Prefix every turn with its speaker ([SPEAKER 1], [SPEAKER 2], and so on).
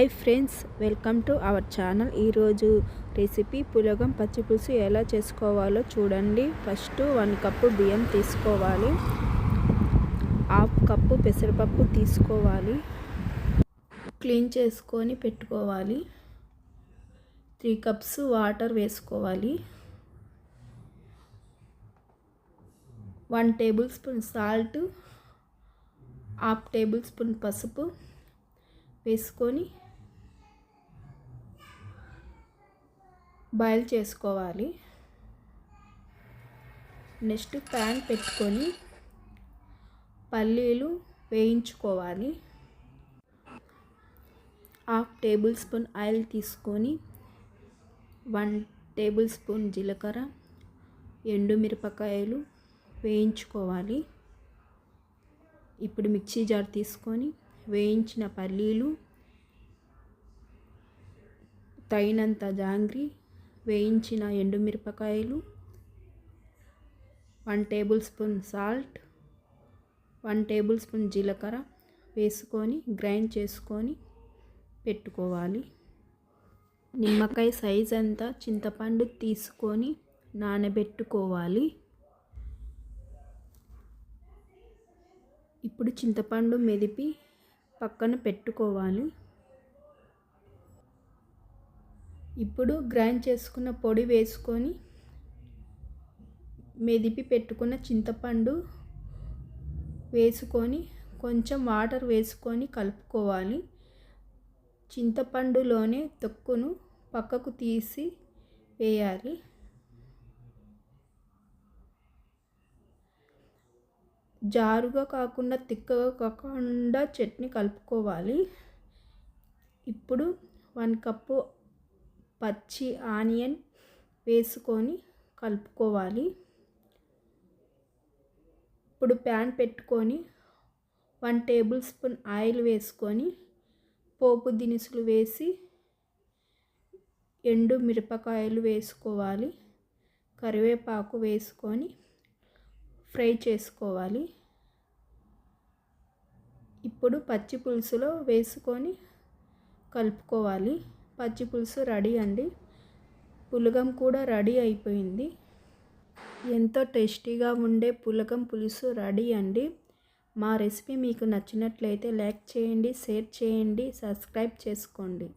[SPEAKER 1] Hi friends welcome to our channel ఈరోజు recipe పులగం పచ్చిపులుసు ఎలా చేసుకోవాలో చూడండి. ఫస్ట్ వన్ కప్పు బియ్యం తీసుకోవాలి. హాఫ్ కప్పు పెసరపప్పు తీసుకోవాలి. క్లీన్ చేసుకొని పెట్టుకోవాలి. త్రీ కప్స్ వాటర్ వేసుకోవాలి. One tablespoon salt half tablespoon పసుపు వేసుకొని బాయిల్ చేసుకోవాలి. నెక్స్ట్ ప్యాన్ పెట్టుకొని పల్లీలు వేయించుకోవాలి. హాఫ్ టేబుల్ స్పూన్ ఆయిల్ తీసుకొని వన్ టేబుల్ స్పూన్ జీలకర్ర ఎండుమిరపకాయలు వేయించుకోవాలి. ఇప్పుడు మిక్సీ జార్ తీసుకొని వేయించిన పల్లీలు తగినంత జాంగ్రీ వేయించిన ఎండుమిరపకాయలు one tablespoon salt one tablespoon జీలకర్ర వేసుకొని గ్రైండ్ చేసుకొని పెట్టుకోవాలి. నిమ్మకాయ సైజ్ అంతా చింతపండు తీసుకొని నానబెట్టుకోవాలి. ఇప్పుడు చింతపండు మెదిపి పక్కన పెట్టుకోవాలి. ఇప్పుడు గ్రైండ్ చేసుకున్న పొడి వేసుకొని మెదిపి పెట్టుకున్న చింతపండు వేసుకొని కొంచెం వాటర్ వేసుకొని కలుపుకోవాలి. చింతపండులోనే తొక్కును పక్కకు తీసి వేయాలి. జారుగా కాకుండా తిక్కగా కాకుండా చట్నీ కలుపుకోవాలి. ఇప్పుడు వన్ కప్పు పచ్చి ఆనియన్ వేసుకొని కలుపుకోవాలి. ఇప్పుడు ప్యాన్ పెట్టుకొని వన్ టేబుల్ స్పూన్ ఆయిల్ వేసుకొని పోపు దినుసులు వేసి ఎండు మిరపకాయలు వేసుకోవాలి. కరివేపాకు వేసుకొని ఫ్రై చేసుకోవాలి. ఇప్పుడు పచ్చి పులుసులో వేసుకొని కలుపుకోవాలి. పచ్చి పులుసు రెడీ అండి. పులగం కూడా రెడీ అయిపోయింది. ఎంతో టేస్టీగా ఉండే పులగం పులుసు రెడీ అండి. మా రెసిపీ మీకు నచ్చినట్లయితే లైక్ చేయండి షేర్ చేయండి సబ్స్క్రైబ్ చేసుకోండి.